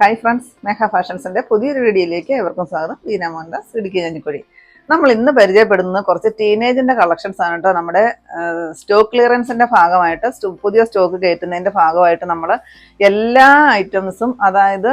Hi friends മേഘ ഫാഷൻസിന്റെ പുതിയൊരു വീഡിയോയിലേക്ക് എവർക്കും സ്വാഗതം. ദീന മോഹൻദാസ് ഇടുക്കി ഞഞ്ഞിക്കുഴി നമ്മൾ ഇന്ന് പരിചയപ്പെടുന്നത് കുറച്ച് ടീനേജിന്റെ കളക്ഷൻസ് ആണ് കേട്ടോ നമ്മുടെ സ്റ്റോക്ക് ക്ലിയറൻസിന്റെ ഭാഗമായിട്ട് പുതിയ സ്റ്റോക്ക് കയറ്റുന്നതിന്റെ ഭാഗമായിട്ട് നമ്മൾ എല്ലാ ഐറ്റംസും അതായത്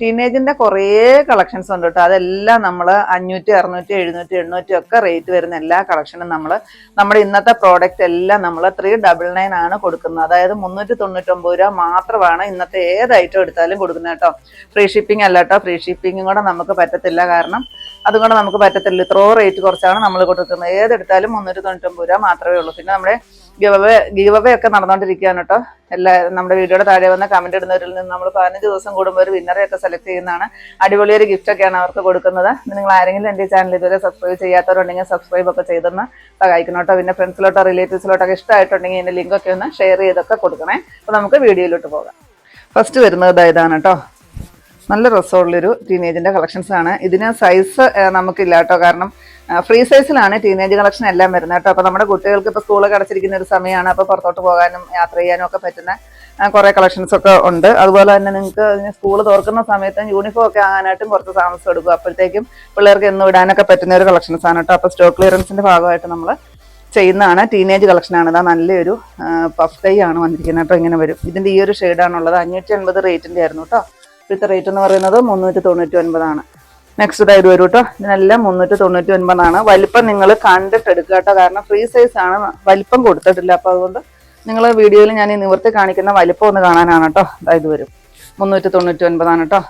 ടീനേജിന്റെ കുറേ കളക്ഷൻസ് ഉണ്ട് കേട്ടോ അതെല്ലാം നമ്മൾ അഞ്ഞൂറ്റി അറുന്നൂറ്റി എഴുന്നൂറ്റി എണ്ണൂറ്റി ഒക്കെ റേറ്റ് വരുന്ന എല്ലാ കളക്ഷനും നമ്മൾ നമ്മുടെ ഇന്നത്തെ പ്രോഡക്റ്റ് എല്ലാം നമ്മൾ ത്രീ ഡബിൾ നയൻ ആണ് കൊടുക്കുന്നത്. അതായത് മുന്നൂറ്റി തൊണ്ണൂറ്റൊമ്പത് രൂപ മാത്രമാണ് ഇന്നത്തെ ഏത് ഐറ്റം എടുത്താലും കൊടുക്കുന്നത് കേട്ടോ ഫ്രീ ഷിപ്പിംഗ് അല്ല കേട്ടോ ഫ്രീ ഷിപ്പിംഗും കൂടെ നമുക്ക് പറ്റത്തില്ല കാരണം അതുകൊണ്ട് നമുക്ക് പറ്റത്തില്ല. ഇത്രോ റേറ്റ് കുറച്ചാണ് നമ്മൾ കൊടുക്കുന്നത്. ഏതെടുത്താലും മുന്നൂറ്റി തൊണ്ണൂറ്റൊമ്പത് രൂപ മാത്രമേ ഉള്ളൂ. പിന്നെ നമ്മുടെ ഗീവവേ ഗീവവേ ഒക്കെ നടന്നുകൊണ്ടിരിക്കുകയാണ് കേട്ടോ. എല്ലാ നമ്മുടെ വീഡിയോയുടെ താഴെ വന്ന കമന്റ് ഇടുന്നവരിൽ നിന്ന് നമ്മൾ പതിനഞ്ച് ദിവസം കൂടുമ്പോൾ ഒരു വിന്നറെ ഒക്കെ സെലക്ട് ചെയ്യുന്നതാണ്. അടിപൊളി ഒരു ഗിഫ്റ്റ് ഒക്കെയാണ് അവർക്ക് കൊടുക്കുന്നത്. നിങ്ങൾ ആരെങ്കിലും എന്റെ ചാനൽ ഇതുവരെ സബ്സ്ക്രൈബ് ചെയ്യാത്തവരുണ്ടെങ്കിൽ സബ്സ്ക്രൈബ് ഒക്കെ ചെയ്തെന്ന് സഹായിക്കണം കേട്ടോ. പിന്നെ ഫ്രണ്ട്സിലോട്ടോ റിലേറ്റീവ്സിലോട്ടൊക്കെ ഇഷ്ടമായിട്ടുണ്ടെങ്കിൽ ഇതിന്റെ ലിങ്കൊക്കെ ഒന്ന് ഷെയർ ചെയ്തൊക്കെ കൊടുക്കണേ. അപ്പോൾ നമുക്ക് വീഡിയോയിലോട്ട് പോകാം. ഫസ്റ്റ് വരുന്നത് ഇതാണ് കേട്ടോ. നല്ല രസമുള്ളൊരു ടീനേജിന്റെ കളക്ഷൻസ് ആണ്. ഇതിന് സൈസ് നമുക്കില്ല കേട്ടോ. കാരണം ഫ്രീ സൈസിലാണ് ടീനേജ് കളക്ഷൻ എല്ലാം വരുന്നത് കേട്ടോ. അപ്പോൾ നമ്മുടെ കുട്ടികൾക്ക് ഇപ്പോൾ സ്കൂളൊക്കെ അടച്ചിരിക്കുന്ന ഒരു സമയമാണ്. അപ്പോൾ പുറത്തോട്ട് പോകാനും യാത്ര ചെയ്യാനും ഒക്കെ പറ്റുന്ന കുറെ കളക്ഷൻസ് ഒക്കെ ഉണ്ട്. അതുപോലെ തന്നെ നിങ്ങൾക്ക് സ്കൂൾ തുറക്കുന്ന സമയത്ത് യൂണിഫോം ഒക്കെ ആകാനായിട്ടും കുറച്ച് താമസം എടുക്കും. അപ്പോഴത്തേക്കും പിള്ളേർക്ക് എന്നും ഇടാനൊക്കെ പറ്റുന്ന ഒരു കളക്ഷൻസ് ആണ് കേട്ടോ. അപ്പോൾ സ്റ്റോക്ക് ക്ലിയറൻസിന്റെ ഭാഗമായിട്ട് നമ്മൾ ചെയ്യുന്നതാണ്. ടീനേജ് കളക്ഷനാണ് ഇതാ നല്ലൊരു പഫ് കൈ ആണ് വന്നിരിക്കുന്നത്. കേട്ടോ ഇങ്ങനെ വരും. ഇതിന്റെ ഈ ഒരു ഷെയ്ഡാണുള്ളത് അഞ്ഞൂറ്റി എൺപത് റേറ്റിന്റെ ആയിരുന്നു കേട്ടോ. ഇപ്പോഴത്തെ റേറ്റ് എന്ന് പറയുന്നത് മുന്നൂറ്റി തൊണ്ണൂറ്റി ഒൻപതാണ് നെക്സ്റ്റ് ഇതായത് വരും കേട്ടോ ഇതിനെല്ലാം മുന്നൂറ്റി തൊണ്ണൂറ്റി ഒൻപതാണ് വലിപ്പം നിങ്ങൾ കണ്ടിട്ട് എടുക്കുക കേട്ടോ കാരണം ഫ്രീ സൈസ് ആണ്. വലിപ്പം കൊടുത്തിട്ടില്ല. അപ്പോൾ അതുകൊണ്ട് നിങ്ങൾ വീഡിയോയിൽ ഞാൻ ഈ നിവർത്തി കാണിക്കുന്ന വലിപ്പം ഒന്ന് കാണാനാണ് കേട്ടോ ഇതായത് വരും. മുന്നൂറ്റി തൊണ്ണൂറ്റി ഒൻപതാണ് കേട്ടോ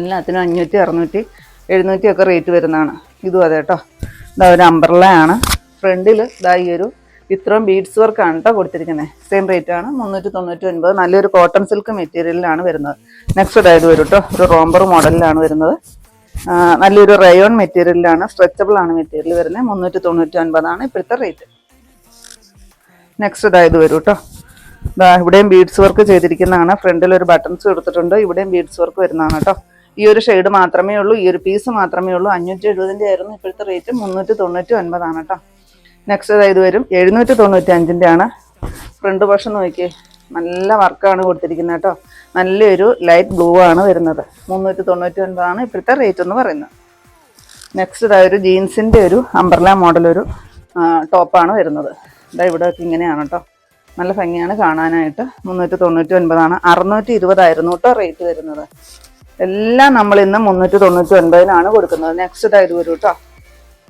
എല്ലാത്തിനും അഞ്ഞൂറ്റി അറുന്നൂറ്റി എഴുന്നൂറ്റി ഒക്കെ റേറ്റ് വരുന്നതാണ്. ഇതും അതെ കേട്ടോ ഇതാ ഒരു അംബ്രല ആണ്. ഫ്രണ്ടിൽ ഇതാ ഈ ഒരു ഇത്രയും ബീഡ്സ് വർക്കാണ് കേട്ടോ കൊടുത്തിരിക്കുന്നത് സെയിം റേറ്റ് ആണ്. മുന്നൂറ്റി തൊണ്ണൂറ്റി ഒൻപത് നല്ലൊരു കോട്ടൺ സിൽക്ക് മെറ്റീരിയലിലാണ് വരുന്നത് നെക്സ്റ്റ് ഇതായത് വരും കേട്ടോ ഒരു റോംബർ മോഡലിലാണ് വരുന്നത്. നല്ലൊരു റയോൺ മെറ്റീരിയലിലാണ് സ്ട്രെച്ചബിൾ ആണ് മെറ്റീരിയൽ വരുന്നത് മുന്നൂറ്റി തൊണ്ണൂറ്റി ഒൻപതാണ് ഇപ്പോഴത്തെ റേറ്റ് നെക്സ്റ്റ് ഇതായത് വരും കേട്ടോ ഇതാ ഇവിടെയും ബീഡ്സ് വർക്ക് ചെയ്തിരിക്കുന്നതാണ്. ഫ്രണ്ടിൽ ഒരു ബട്ടൺസ് കൊടുത്തിട്ടുണ്ട്. ഇവിടെയും ബീഡ്സ് വർക്ക് വരുന്നതാണ് കേട്ടോ ഈ ഒരു ഷെയ്ഡ് മാത്രമേ ഉള്ളൂ. ഈ ഒരു പീസ് മാത്രമേ ഉള്ളൂ. അഞ്ഞൂറ്റി എഴുപതിന്റെ ആയിരുന്നു ഇപ്പോഴത്തെ റേറ്റ് മുന്നൂറ്റി തൊണ്ണൂറ്റി ഒൻപതാണ് കേട്ടോ നെക്സ്റ്റ് അതായത് വരും. എഴുന്നൂറ്റി തൊണ്ണൂറ്റി അഞ്ചിന്റെ ആണ്. ഫ്രണ്ട് പക്ഷം നോക്കിയേ. നല്ല വർക്കാണ് കൊടുത്തിരിക്കുന്നത് കേട്ടോ. നല്ലൊരു ലൈറ്റ് ബ്ലൂ ആണ് വരുന്നത്. മുന്നൂറ്റി തൊണ്ണൂറ്റി ഒൻപതാണ് ഇപ്പോഴത്തെ റേറ്റ് എന്ന് പറയുന്നത്. നെക്സ്റ്റ് ഇതാ ഒരു ജീൻസിന്റെ ഒരു അംബർല മോഡൽ ഒരു ടോപ്പാണ് വരുന്നത്. ഇതാ ഇവിടെയൊക്കെ ഇങ്ങനെയാണ് കേട്ടോ. നല്ല ഭംഗിയാണ് കാണാനായിട്ട്. മുന്നൂറ്റി തൊണ്ണൂറ്റി ഒൻപതാണ് അറുന്നൂറ്റി ഇരുപതായിരുന്നു കേട്ടോ റേറ്റ് വരുന്നത്. എല്ലാം നമ്മൾ ഇന്ന് മുന്നൂറ്റി തൊണ്ണൂറ്റി ഒൻപതിനാണ് കൊടുക്കുന്നത് നെക്സ്റ്റ് ഇതായത് വരും കേട്ടോ.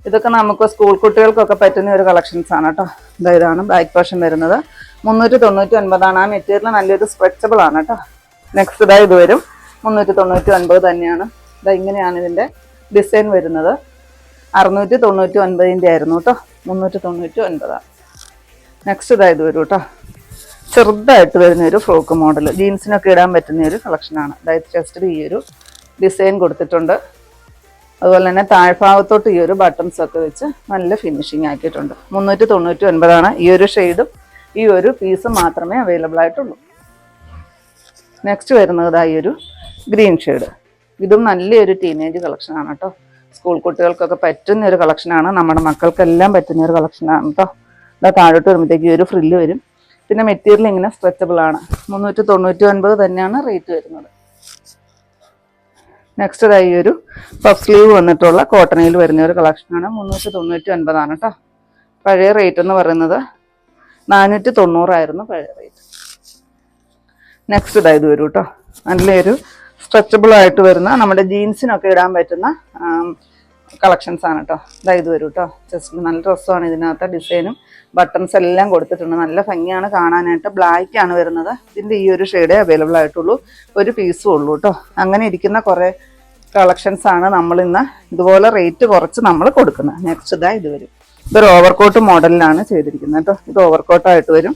ഇതൊക്കെ നമുക്ക് സ്കൂൾ കുട്ടികൾക്കൊക്കെ പറ്റുന്ന ഒരു കളക്ഷൻസ് ആണ് കേട്ടോ. ഇതാ ഇതാണ് ബാക്ക് പോർഷൻ വരുന്നത്. മുന്നൂറ്റി തൊണ്ണൂറ്റി ഒൻപതാണ് ആ മെറ്റീരിയൽ നല്ലൊരു സ്ട്രെച്ചബിൾ ആണ് കേട്ടോ. നെക്സ്റ്റ് ഇതാ ഇത് വരും. മുന്നൂറ്റി തൊണ്ണൂറ്റി ഒൻപത് തന്നെയാണ്. ഇതാ ഇങ്ങനെയാണ് ഇതിന്റെ ഡിസൈൻ വരുന്നത്. അറുന്നൂറ്റി തൊണ്ണൂറ്റി ഒൻപതിന്റെ ആയിരുന്നു കേട്ടോ. മുന്നൂറ്റി തൊണ്ണൂറ്റി ഒൻപതാണ് നെക്സ്റ്റ് ഇതാ ഇത് വരും കേട്ടോ. ചെറുതായിട്ട് വരുന്ന ഒരു ഫ്രോക്ക് മോഡൽ ജീൻസിനൊക്കെ ഇടാൻ പറ്റുന്ന ഒരു കളക്ഷനാണ് അതായത് ചെസ്റ്റിൽ ഈ ഒരു ഡിസൈൻ കൊടുത്തിട്ടുണ്ട്. അതുപോലെ തന്നെ താഴ്ഭാഗത്തോട്ട് ഈ ഒരു ബട്ടൺസ് ഒക്കെ വെച്ച് നല്ല ഫിനിഷിങ് ആക്കിയിട്ടുണ്ട്. മുന്നൂറ്റി തൊണ്ണൂറ്റി ഒൻപതാണ് ഈ ഒരു ഷെയ്ഡും ഈ ഒരു പീസും മാത്രമേ അവൈലബിൾ ആയിട്ടുള്ളൂ. നെക്സ്റ്റ് വരുന്നത് ഈ ഒരു ഗ്രീൻ ഷെയ്ഡ് ഇതും നല്ലൊരു ടീനേജ് കളക്ഷനാണ് കേട്ടോ സ്കൂൾ കുട്ടികൾക്കൊക്കെ പറ്റുന്ന ഒരു കളക്ഷനാണ് നമ്മുടെ മക്കൾക്കെല്ലാം പറ്റുന്ന ഒരു കളക്ഷനാണ് കേട്ടോ ഇതാ താഴോട്ട് വരുമ്പോഴത്തേക്ക് ഈ ഒരു ഫ്രില്ല് വരും. പിന്നെ മെറ്റീരിയൽ ഇങ്ങനെ സ്ട്രെച്ചബിൾ ആണ്. മുന്നൂറ്റി തൊണ്ണൂറ്റി ഒൻപത് തന്നെയാണ് റേറ്റ് വരുന്നത്. നെക്സ്റ്റ് ഇതായി ഒരു പഫ് സ്ലീവ് വന്നിട്ടുള്ള കോട്ടണയിൽ വരുന്ന ഒരു കളക്ഷനാണ് മുന്നൂറ്റി തൊണ്ണൂറ്റി ഒൻപതാണ് കേട്ടോ പഴയ റേറ്റ് എന്ന് പറയുന്നത് നാനൂറ്റി തൊണ്ണൂറായിരുന്നു പഴയ റേറ്റ് നെക്സ്റ്റ് ഇതായത് വരും കേട്ടോ നല്ലൊരു സ്ട്രെച്ചബിൾ ആയിട്ട് വരുന്ന നമ്മുടെ ജീൻസിനൊക്കെ ഇടാൻ പറ്റുന്ന കളക്ഷൻസ് ആണ് കേട്ടോ ഇതായത് വരും കേട്ടോ ജസ്റ്റ് നല്ല ഡ്രസ്സാണ് ഇതിനകത്ത് ഡിസൈനും ബട്ടൺസ് എല്ലാം കൊടുത്തിട്ടുണ്ട്. നല്ല ഭംഗിയാണ് കാണാനായിട്ട്. ബ്ലാക്ക് ആണ് വരുന്നത്. ഇതിന്റെ ഈ ഒരു ഷെയ്ഡേ അവൈലബിൾ ആയിട്ടുള്ളൂ. ഒരു പീസും ഉള്ളൂ കേട്ടോ അങ്ങനെ ഇരിക്കുന്ന കുറേ കളക്ഷൻസ് ആണ് നമ്മൾ ഇന്ന് ഇതുപോലെ റേറ്റ് കുറച്ച് നമ്മൾ കൊടുക്കുന്നത്. നെക്സ്റ്റ് ഇതാ ഇത് വരും. ഇതൊരു ഓവർകോട്ട് മോഡലിലാണ് ചെയ്തിരിക്കുന്നത് കേട്ടോ ഇത് ഓവർകോട്ടായിട്ട് വരും.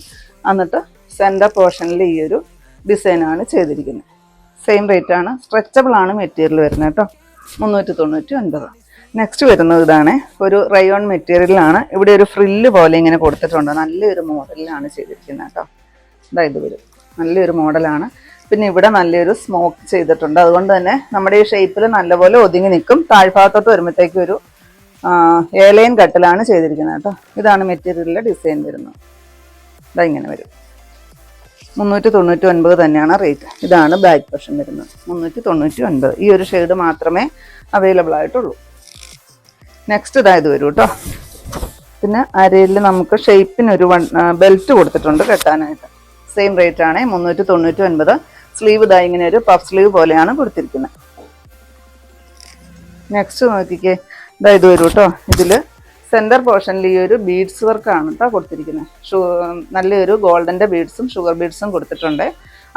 എന്നിട്ട് സെന്റർ പോർഷനിൽ ഈ ഒരു ഡിസൈനാണ് ചെയ്തിരിക്കുന്നത്. സെയിം റേറ്റ് ആണ്. സ്ട്രെച്ചബിൾ ആണ് മെറ്റീരിയൽ വരുന്നത് കേട്ടോ മുന്നൂറ്റി തൊണ്ണൂറ്റി ഒൻപത് നെക്സ്റ്റ് വരുന്നത് ഇതാണ്. ഒരു റയോൺ മെറ്റീരിയലാണ് ഇവിടെ ഒരു ഫ്രില്ല് പോലെ ഇങ്ങനെ കൊടുത്തിട്ടുണ്ട്. നല്ലൊരു മോഡലിലാണ് ചെയ്തിരിക്കുന്നത് കേട്ടോ ഇതാ ഇത് വരും. നല്ലൊരു മോഡലാണ് പിന്നെ ഇവിടെ നല്ലൊരു സ്മോക്ക് ചെയ്തിട്ടുണ്ട്. അതുകൊണ്ട് തന്നെ നമ്മുടെ ഈ ഷേപ്പിൽ നല്ലപോലെ ഒതുങ്ങി നിൽക്കും. താഴ്ഭാഗത്തോട്ട് വരുമ്പോഴത്തേക്ക് ഒരു ഏലൈൻ കട്ടിലാണ് ചെയ്തിരിക്കുന്നത് കേട്ടോ. ഇതാണ് മെറ്റീരിയലിലെ ഡിസൈൻ വരുന്നത്. ഇതാ ഇങ്ങനെ വരും. മുന്നൂറ്റി തൊണ്ണൂറ്റി ഒൻപത് തന്നെയാണ് റേറ്റ് ഇതാണ് ബാക്ക് പോർഷൻ വരുന്നത്. മുന്നൂറ്റി തൊണ്ണൂറ്റി ഒൻപത് ഈ ഒരു ഷെയ്ഡ് മാത്രമേ അവൈലബിൾ ആയിട്ടുള്ളൂ. നെക്സ്റ്റ് ഇതായത് വരും കേട്ടോ. പിന്നെ അരയിൽ നമുക്ക് ഷേപ്പിനൊരു വൺ ബെൽറ്റ് കൊടുത്തിട്ടുണ്ട് കെട്ടാനായിട്ട്. സെയിം റേറ്റ് ആണ് മുന്നൂറ്റി തൊണ്ണൂറ്റി ഒൻപത് സ്ലീവ് ഇതാ ഇങ്ങനെ ഒരു പഫ് സ്ലീവ് പോലെയാണ് കൊടുത്തിരിക്കുന്നത്. നെക്സ്റ്റ് നോക്കിക്കേ. ഇതാ ഇത് വരും കേട്ടോ ഇതിൽ സെന്റർ പോർഷനിൽ ഈ ഒരു ബീഡ്സ് വർക്കാണ് കേട്ടോ കൊടുത്തിരിക്കുന്നത്. ഷു നല്ലൊരു ഗോൾഡന്റെ ബീഡ്സും ഷുഗർ ബീഡ്സും കൊടുത്തിട്ടുണ്ട്.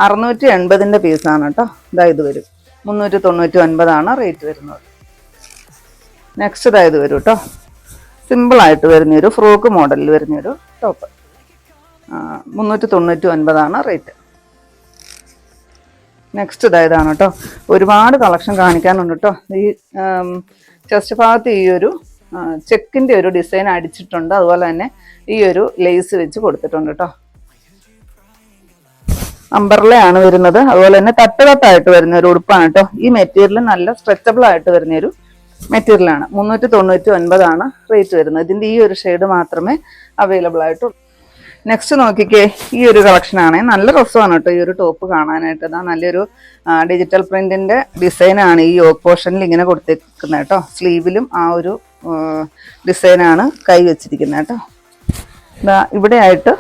അറുന്നൂറ്റി എൺപതിന്റെ പീസാണ് കേട്ടോ ഇതാ ഇത് വരും. മുന്നൂറ്റി തൊണ്ണൂറ്റി ഒൻപതാണ് റേറ്റ് വരുന്നത്. നെക്സ്റ്റ് ഇതാ ഇത് വരും കേട്ടോ സിമ്പിളായിട്ട് വരുന്നൊരു ഫ്രോക്ക് മോഡലിൽ വരുന്നൊരു ടോപ്പ് മുന്നൂറ്റി തൊണ്ണൂറ്റി ഒൻപതാണ് റേറ്റ് നെക്സ്റ്റ് ഇതായതാണ് കേട്ടോ. ഒരുപാട് കളക്ഷൻ കാണിക്കാനുണ്ട് കേട്ടോ. ഈ ചെസ്റ്റ് ഭാഗത്ത് ഈ ഒരു ചെക്കിന്റെ ഒരു ഡിസൈൻ അടിച്ചിട്ടുണ്ട്. അതുപോലെ തന്നെ ഈ ഒരു ലേസ് വെച്ച് കൊടുത്തിട്ടുണ്ട് കേട്ടോ. അമ്പർലയാണ് വരുന്നത്. അതുപോലെ തന്നെ തട്ട് തട്ടായിട്ട് വരുന്ന ഒരു ഉടുപ്പാണ് കേട്ടോ. ഈ മെറ്റീരിയൽ നല്ല സ്ട്രെച്ചബിൾ ആയിട്ട് വരുന്ന ഒരു മെറ്റീരിയലാണ് മുന്നൂറ്റി തൊണ്ണൂറ്റി ഒൻപതാണ് റേറ്റ് വരുന്നത്. ഇതിന്റെ ഈ ഒരു ഷെയ്ഡ് മാത്രമേ അവൈലബിൾ ആയിട്ടുള്ളൂ. നെക്സ്റ്റ് നോക്കിക്കേ ഈ ഒരു കളക്ഷൻ ആണേ. നല്ല രസമാണ് കേട്ടോ ഈ ഒരു ടോപ്പ് കാണാനായിട്ട്. ഇതാ നല്ലൊരു ഡിജിറ്റൽ പ്രിന്റിന്റെ ഡിസൈനാണ് ഈ യോഗ പോർഷനിൽ ഇങ്ങനെ കൊടുത്തിരിക്കുന്നത് കേട്ടോ. സ്ലീവിലും ആ ഒരു ഡിസൈനാണ് കൈ വെച്ചിരിക്കുന്നത് കേട്ടോ. ഇതാ ഇവിടെ ആയിട്ട്